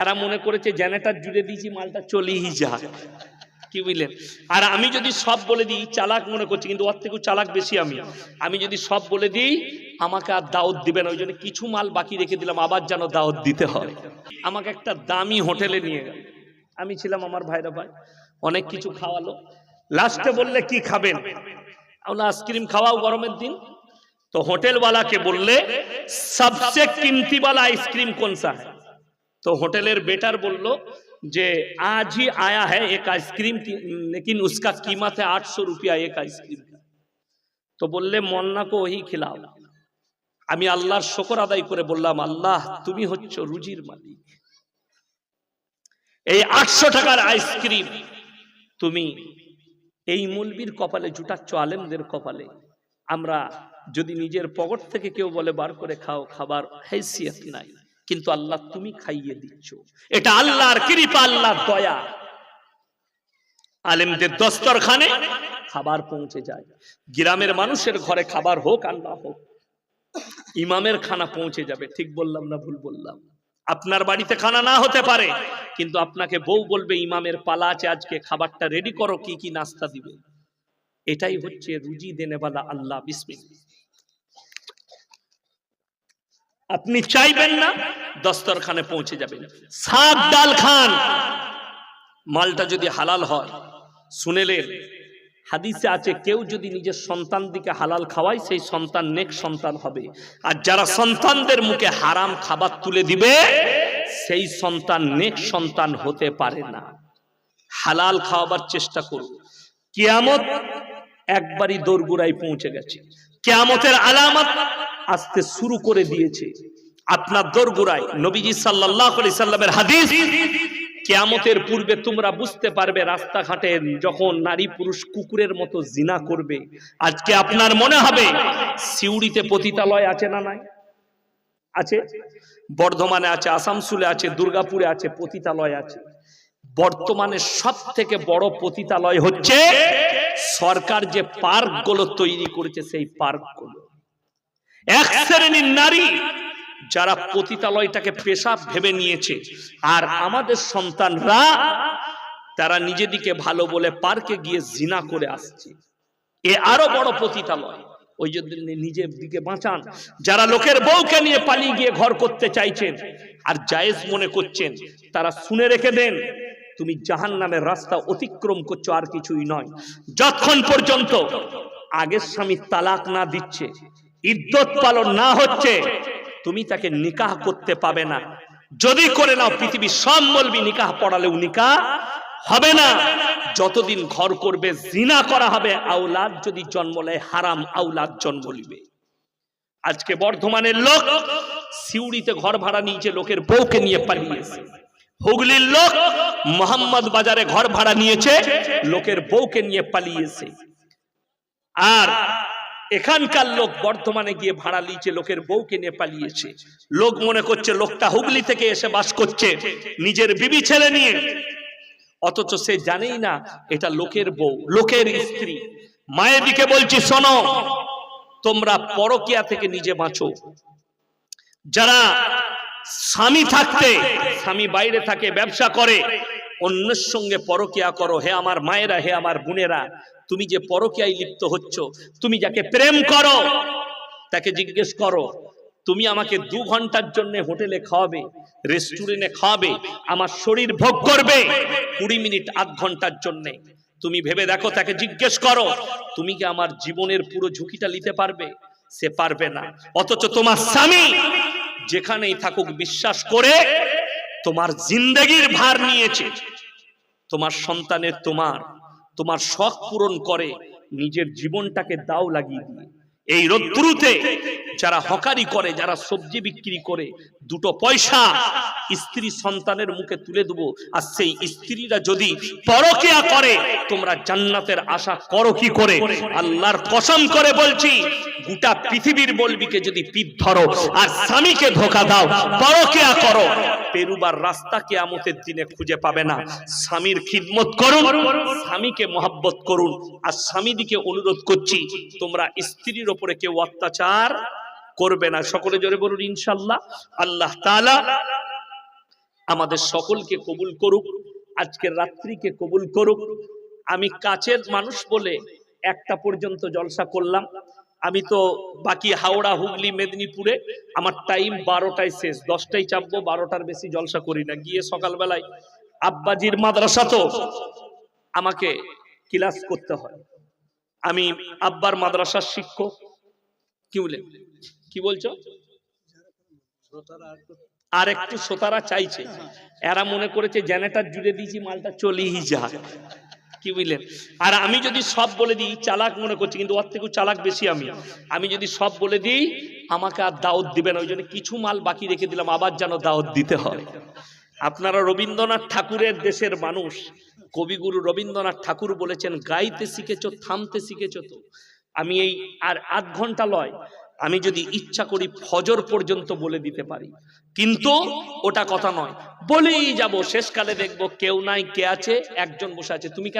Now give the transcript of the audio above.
তারা মনে করেছে জেনারেটার জুড়ে দিয়েছি মালটা, চলেই যাক কি বুঝলেন? আর আমি যদি সব বলে দিই, চালাক মনে করছি, কিন্তু ওর থেকেও চালাক বেশি আমি। আমি যদি সব বলে দিই, আমাকে আর দাওত দিবে না, ওই জন্য কিছু মাল বাকি রেখে দিলাম, আবার যেন দাওত দিতে হয়। আমাকে একটা দামি হোটেলে নিয়ে গেল। আমি ছিলাম আমার ভাইরা ভাই, অনেক কিছু খাওয়ালো। লাস্টে বললে, কি খাবেন? আমরা আইসক্রিম খাওয়াও গরমের দিন। তো হোটেলওয়ালাকে বললে, সবচেয়ে কিমতিওয়ালা আইসক্রিম কোন সা तो होटलेर बेटर बोल जे आज ही आया है एक आइसक्रीम की- लेकिन उसका कीमत है आठ सौ रुपया एक आइसक्रीम का তো বললে মন্না কো ওই খিলাও আমি আল্লাহর শকর আদায় করে বললাম আল্লাহ তুমি হচ্ছ রুজির মালিক এই আটশো টাকার আইসক্রিম তুমি এই মুলবির কপালে জুটাচ্ছ আলেমদের কপালে আমরা যদি নিজের পকেট থেকে কেউ বলে বার করে খাও খাবার হেসিয়ত নাই কিন্তু আল্লাহ তুমি খাইয়ে দিচ্ছ। এটা আল্লাহর কৃপা, আল্লাহর দয়া। আলেমদের দস্তরখানে খাবার পৌঁছে যায়। গ্রামের মানুষের ঘরে খাবার হোক আর না হোক, ইমামের খানা পৌঁছে যাবে। ঠিক বললাম না ভুল বললাম? আপনার বাড়িতে খানা না হতে পারে, কিন্তু আপনাকে বউ বলবে, ইমামের পালা আছে, আজকে খাবারটা রেডি করো, কি কি নাস্তা দিবে? এটাই হচ্ছে রুজি দেনেওয়ালা আল্লাহ বিসমিল আপনি চাইবেন না, দস্তরখানে পৌঁছে যাবেন। শাক ডাল খান। মালটা যদি হালাল হয় শুনেলেন হাদিসে আছে, কেউ যদি নিজের সন্তান দিকে হালাল খাওয়ায়, সেই সন্তান নেক সন্তান হবে। আর যারা সন্তানদের মুখে হারাম খাবার তুলে দিবে, সেই সন্তান নেক সন্তান হতে পারে না। হালাল খাওয়াবার চেষ্টা করুন। কিয়ামত একবারই দোরগোড়ায় পৌঁছে গেছে। কিয়ামতের আলামত আসতে শুরু করে দিয়েছে। আপনার দোরগোড়ায় নবীজি সাল্লাল্লাহু আলাইহি সাল্লামের হাদিস, কেয়ামতের পূর্বে তোমরা বুঝতে পারবে রাস্তাঘাটে যখন নারী পুরুষ কুকুরের মতো জিনা করবে। আজকে আপনার মনে হবে, সিউড়িতে পতিতালয় আছে না নাই? আছে। বর্ধমানে আছে আসামসুলে আছে, দুর্গাপুরে আছে, পতিতালয় আছে। বর্তমানে সব থেকে বড় পতিতালয় হচ্ছে সরকার যে পার্কগুলো তৈরি করেছে, সেই পার্কগুলো এক শ্রেণির নারী যারা পতিতালয়টাকে পেশা ভেবে নিয়েছে, আর আমাদের সন্তানরা, তারা নিজেদিকে ভালো বলে পার্কে গিয়ে জিনা করে আসছে। এ আরও বড় পতিতালয়। ওই জন্য নিজের দিকে বাঁচান। যারা লোকের বউকে নিয়ে পালিয়ে গিয়ে ঘর করতে চাইছেন, আর জায়েজ মনে করছেন, তারা শুনে রেখে দেন তুমি জাহান নামের রাস্তা অতিক্রম করছ আর কিছুই নয়। যতক্ষণ পর্যন্ত আগের স্বামী তালাক না দিচ্ছে, ইদ্যত পালন না হচ্ছে, তুমি তাকে নিকাহ করতে পাবে না। যদি করে নাও, পৃথিবীর সব বলবি নিকাহ পড়ালেও নিকাহ হবে না। যতদিন ঘর করবে, জিনা করা হবে আউলাদ যদি জন্ম নেয়, হারাম আউলাদ জন্ম নিবে। আজকে বর্ধমানের লোক সিউড়িতে ঘর ভাড়া নিয়েছে লোকের বউকে নিয়ে পালিয়েছে। হুগলির লোক মোহাম্মদ বাজারে ঘর ভাড়া নিয়েছে, লোকের বউকে নিয়ে পালিয়েছে। আর এখানকার লোক বর্ধমানে গিয়ে ভাড়া নিয়েছে, লোকের বউকে নিয়ে পালিয়েছে। লোক মনে করছে, লোকটা হুগলি থেকে এসে বাস করছে, নিজের বিবি ছেলে নিয়ে। অথচ সে জানেই না, এটা লোকের বউ, লোকের স্ত্রী। মায়ের দিকে বলছি, শোনো, তোমরা পরকিয়া থেকে নিজে বাঁচো। যারা স্বামী থাকতে, স্বামী বাইরে থাকে, ব্যবসা করে। অন্যের সঙ্গে পরকিয়া করো। হে আমার মায়েরা, হে আমার বোনেরা, তুমি যে পরকিয়ায় লিপ্ত হচ্ছ, তুমি যাকে প্রেম করো, তাকে জিজ্ঞেস করো, তুমি আমাকে দু ঘণ্টার জন্য হোটেলে খাওয়াবে, রেস্টুরেন্টে খাওয়াবে, আমার শরীর ভোগ করবে কুড়ি মিনিট, আধ ঘণ্টার জন্য। তুমি ভেবে দেখো, তাকে জিজ্ঞেস করো, তুমি কি আমার জীবনের পুরো ঝুঁকিটা নিতে পারবে? সে পারবে না। অথচ তোমার স্বামী যেখানেই থাকুক বিশ্বাস করে তোমার জিন্দগির ভার নিয়েছে। তোমার সন্তানের তোমার তোমার শখ পূরণ করে নিজের জীবনটাকে দাও লাগিয়ে দিয়ে। এই রোদ্রুতে যারা হকারি করে, যারা সবজি বিক্রি করে, দুটো পয়সা স্ত্রী সন্তানের মুখে তুলে দেবো। আর সেই স্ত্রীরা যদি পরকিয়া করে, তোমরা জান্নাতের আশা করো কি করে? আল্লাহর কসম করে বলছি, গোটা পৃথিবীর বলবিকে যদি পিঠ ধরো আর স্বামীকে ধোকা দাও, পরকিয়া করো, পেরুবার রাস্তা কেয়ামতের দিনে খুঁজে পাবে না। স্বামীর খিদমত করুন, স্বামীকে মহাব্বত করুন। আর স্বামীদিকে অনুরোধ করছি, তোমরা স্ত্রীর ওপরে কেউ অত্যাচার করবে না। সকলে জোরে বলুন ইনশাল্লাহ আল্লাহ তাআলা আমাদের সকলকে কবুল করুক, আজকের রাত্রিকে কবুল করুক। আমি কাছের মানুষ বলে একটা পর্যন্ত জলসা করলাম। আমি তো বাকি হাওড়া, হুগলি, মেদিনীপুরে আমার টাইম বারোটায় শেষ। দশটায় চাপবো, বারোটার বেশি জলসা করি না। গিয়ে সকালবেলায় আব্বাজির মাদ্রাসা তো আমাকে ক্লাস করতে হয়। আমি আব্বার মাদ্রাসার শিক্ষক কি বলছো? আর একটু শ্রোতারা চাইছে। এরা মনে করেছে জেনারেটার জুড়ে দিয়েছি মালটা, চলেই যায় কি বুঝলেন আর আমি যদি সব বলে দিই, চালাক মনে করছি, কিন্তু ওর থেকেও চালাক বেশি আমি। আমি যদি সব বলে দিই, আমাকে আর দাওয়াত দিবেন ওই জন্য কিছু মাল বাকি রেখে দিলাম, আবার যেন দাওয়াত দিতে হয়। আপনারা রবীন্দ্রনাথ ঠাকুরের দেশের মানুষ। কবিগুরু রবীন্দ্রনাথ ঠাকুর বলেছেন, গাইতে শিখেছ, থামতে শিখেছ তো। আমি এই আর আধ ঘণ্টা লয়, আমি যদি ইচ্ছা করি ফজর পর্যন্ত বলে দিতে পারি। কিন্তু ওটা কথা নয়। বলেই যাব, শেষকালে দেখব কেউ নাই, কে আছে, একজন বসে আছে। তুমি